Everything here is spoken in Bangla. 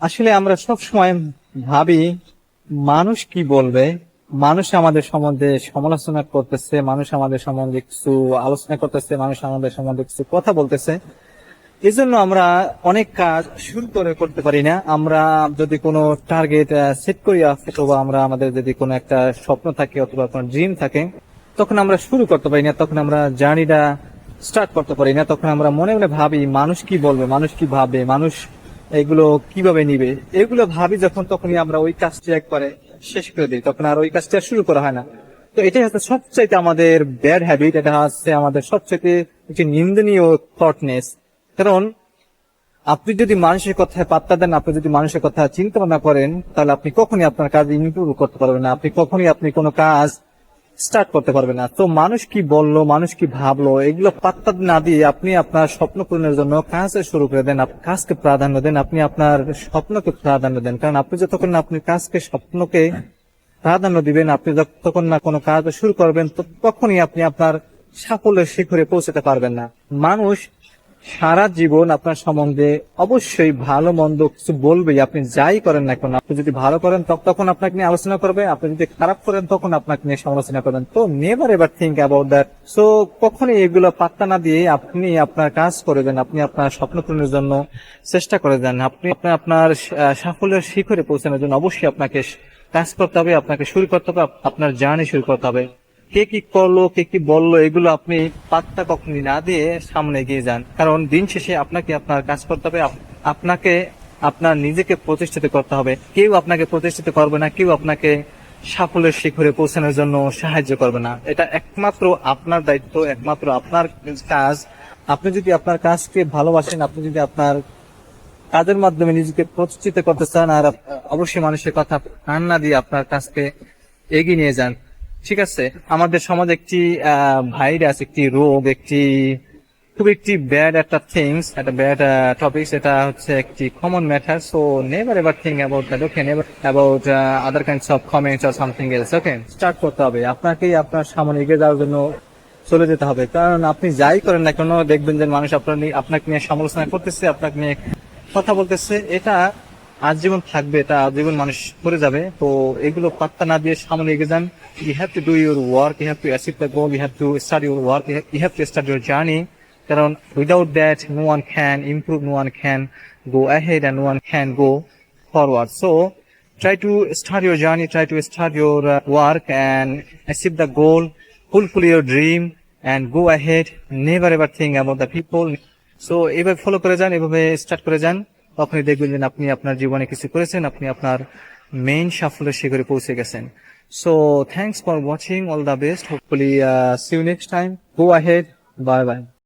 আসলে আমরা সব সময় ভাবি, মানুষ কি বলবে? মানুষ আমাদের সম্বন্ধে সমালোচনা করতেছে, মানুষ আমাদের সম্বন্ধে কিছু আলোচনা করতেছে, মানুষ আমাদের সম্বন্ধে কিছু কথা বলতেছে। এই জন্য আমরা অনেক কাজ শুরু করে করতে পারি না। আমরা যদি কোনো টার্গেট সেট করি অথবা আমরা আমাদের যদি কোনো একটা স্বপ্ন থাকে অথবা কোনো ড্রিম থাকে, তখন আমরা শুরু করতে পারি না, তখন আমরা জার্নিটা স্টার্ট করতে পারি না। তখন আমরা মনে মনে ভাবি, মানুষ কি বলবে, মানুষ কি ভাবে মানুষ এগুলো কীভাবে নিবে? এগুলো ভাবি যখন তখনই আমরা ওই কাজটি একবারে শেষ করে দিই, তখন আর ওই কাজটি শুরু করা হয় না। তো এটাই হচ্ছে সবচাইতে আমাদের ব্যাড হ্যাবিট এটা হচ্ছে আমাদের সবচাইতে একটি নিন্দনীয় থটনেস কারণ আপনি যদি মানুষের কথায় পাত্তা দেন, আপনি যদি মানুষের কথা চিন্তা ভাবনা করেন, তাহলে আপনি কখনই আপনার কাজ ইমপ্রুভ করতে পারবেন না। আপনি কখনই আপনি কোনো কাজ স্টার্ট করতে পারবে না। তো মানুষ কি বলল, মানুষ কি ভাবলো, এগুলো পাত্তা না দিয়ে আপনি আপনার স্বপ্ন পূরণের জন্য কাজ শুরু করে দেন কাজকে প্রাধান্য দেন, আপনি আপনার স্বপ্নকে প্রাধান্য দেন। কারণ আপনি যতক্ষণ আপনি কাজকে, স্বপ্নকে প্রাধান্য দিবেন, আপনি যতক্ষণ না কোনো কাজ শুরু করবেন তখনই আপনি আপনার সাফল্যের শিখরে পৌঁছাতে পারবেন না। মানুষ সারা জীবন আপনার সম্বন্ধে অবশ্যই ভালো, মন্দ কিছু বলবেই আপনি যাই করেন না কেন, আপনি যদি ভালো করেন তখন আপনাকে নিয়ে আলোচনা করবে, আপনি যদি খারাপ করেন, তখন আপনাকে নিয়ে সমালোচনা করবেন। তো never ever think about that so কখনই এগুলো পাত্তা না দিয়ে আপনি আপনার কাজ করে করবেন আপনি আপনার স্বপ্ন পূরণের জন্য চেষ্টা করে যান আপনি আপনার আপনার সাফল্যের শিখরে পৌঁছানোর জন্য অবশ্যই আপনাকে কাজ করতে হবে, আপনাকে শুরু করতে হবে, আপনার জার্নি শুরু করতে হবে। কে কি করল, কে কি বলল, এগুলো আপনি পাত্তা কখনই না দিয়ে সামনে এগিয়ে যান। কারণ দিন শেষে আপনাকে আপনার কাজ করতে হবে আপনাকে, আপনার নিজেকে প্রতিষ্ঠিত করতে হবে। কেউ আপনাকে প্রতিষ্ঠিত করবে না, কেউ আপনাকে সাফল্যের শিখরে পৌঁছানোর জন্য সাহায্য করবে না। এটা একমাত্র আপনার দায়িত্ব, একমাত্র আপনার কাজ। আপনি যদি আপনার কাজকে ভালোবাসেন, আপনি যদি আপনার কাজের মাধ্যমে নিজেকে প্রতিষ্ঠিত করতে চান, আর অবশ্যই মানুষের কথা কান্না দিয়ে আপনার কাজকে এগিয়ে নিয়ে যান। ঠিক আছে, আমাদের সমাজে একটি ভাইরাস, একটি রোগ, একটি, খুব একটি ব্যাড একটা থিংস একটা ব্যাড টপিক সেটা হচ্ছে একটি common matter so never ever thing about that okay never about other kinds of comments or something else okay start করতে হবে, আপনাকেই আপনার সামনে এগিয়ে যাওয়ার জন্য চলে যেতে হবে, কারণ আপনি যাই করেন না কেন, দেখবেন যে মানুষ আপনার আপনাকে নিয়ে সমালোচনা করতেছে, আপনাকে নিয়ে কথা বলতেছে, এটা আজীবন থাকবে এটা আজীবন মানুষ করে যাবে তো এগুলো পাত্তা না দিয়ে সামনে এগিয়ে যান you have to do your work you have to achieve the goal you have to start your work you have to start your journey কারণ without that no one can improve no one can go ahead and no one can go forward. So try to start your journey, try to start your uh, work and achieve the goal, fulfill your dream and go ahead. Never ever think about the people. So এভাবে ফলো করে যান এভাবে স্টার্ট করে যান তখনই দেখবেন যে আপনি আপনার জীবনে কিছু করেছেন, আপনি আপনার মেইন সাফল্যের শিখরে পৌঁছে গেছেন। So thanks for watching all the best hopefully see you next time go ahead bye bye